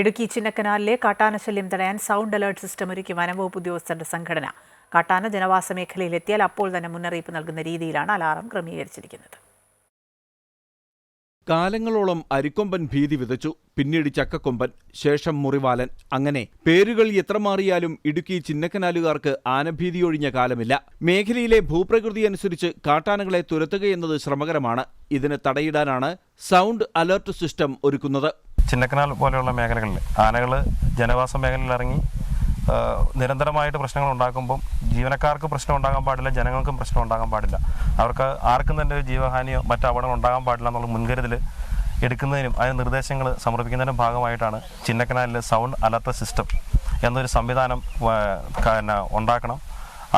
ഇടുക്കി ചിന്നക്കനാലിലെ കാട്ടാനശല്യം തടയാൻ sound alert system ഒരുക്കി വനംവകുപ്പ് ഉദ്യോഗസ്ഥരുടെ സംഘടന. കാട്ടാന ജനവാസ മേഖലയിൽ എത്തിയാൽ അപ്പോൾ തന്നെ മുന്നറിയിപ്പ് നൽകുന്ന രീതിയിലാണ് അലാറം ക്രമീകരിച്ചിരിക്കുന്നത്. കാലങ്ങളോളം അരിക്കൊമ്പൻ ഭീതി വിതച്ചു. പിന്നീട് ചക്കക്കൊമ്പൻ ശേഷം മുറിവാലൻ. അങ്ങനെ പേരുകൾ എത്ര മാറിയാലും ഇടുക്കി ചിന്നക്കനാലുകാർക്ക് ആനഭീതിയൊഴിഞ്ഞ കാലമില്ല. മേഖലയിലെ ഭൂപ്രകൃതി അനുസരിച്ച് കാട്ടാനകളെ തുരത്തുകയെന്നത് ശ്രമകരമാണ്. ഇതിന് തടയിടാനാണ് സൗണ്ട് അലർട്ട് സിസ്റ്റം ഒരുക്കുന്നത്. ചിന്നക്കനാൽ പോലെയുള്ള മേഖലകളിൽ ആനകൾ ജനവാസ മേഖലയിൽ ഇറങ്ങി നിരന്തരമായിട്ട് പ്രശ്നങ്ങൾ ഉണ്ടാക്കുമ്പം ജീവനക്കാർക്ക് പ്രശ്നം ഉണ്ടാകാൻ പാടില്ല ജനങ്ങൾക്കും പ്രശ്നം ഉണ്ടാകാൻ പാടില്ല. അവർക്ക് ആർക്കും തന്നെ ഒരു ജീവഹാനിയോ മറ്റ് അപകടങ്ങൾ ഉണ്ടാകാൻ പാടില്ല എന്നുള്ള മുൻകരുതൽ എടുക്കുന്നതിനും അതിന് നിർദ്ദേശങ്ങൾ സമർപ്പിക്കുന്നതിനും ഭാഗമായിട്ടാണ് ചിന്നക്കനാലിൽ സൗണ്ട് അലർട്ട് സിസ്റ്റം എന്നൊരു സംവിധാനം ഉണ്ടാക്കണം.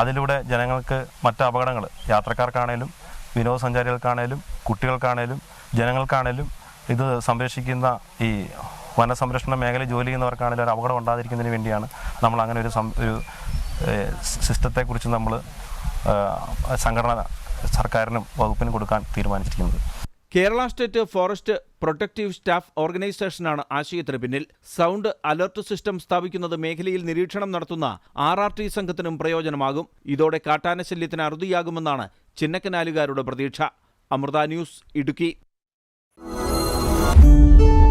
അതിലൂടെ ജനങ്ങൾക്ക് മറ്റ് അപകടങ്ങൾ യാത്രക്കാർക്കാണേലും വിനോദസഞ്ചാരികൾക്കാണേലും കുട്ടികൾക്കാണേലും ജനങ്ങൾക്കാണേലും ഇത് സംരക്ഷിക്കുന്ന ഈ വനസംരക്ഷണ മേഖല ജോലി ചെയ്യുന്നവർക്കാണെങ്കിലും ഒരു അപകടം ഉണ്ടാതിരിക്കുന്നതിന് വേണ്ടിയാണ് നമ്മൾ അങ്ങനെ ഒരു ഒരു സിസ്റ്റത്തെക്കുറിച്ച് നമ്മൾ സംഘടന സർക്കാരിനും വകുപ്പിനും കൊടുക്കാൻ തീരുമാനിച്ചിരിക്കുന്നത്. Kerala state forest protective staff ഓർഗനൈസേഷനാണ് ആശയത്തിന് പിന്നിൽ. സൗണ്ട് അലർട്ട് സിസ്റ്റം സ്ഥാപിക്കുന്നത് മേഖലയിൽ നിരീക്ഷണം നടത്തുന്ന ആർ ആർ ടി സംഘത്തിനും പ്രയോജനമാകും. ഇതോടെ കാട്ടാനശല്യത്തിന് അറുതിയാകുമെന്നാണ് ചിന്നക്കനാലുകാരുടെ പ്രതീക്ഷ. അമൃത ന്യൂസ് ഇടുക്കി. Música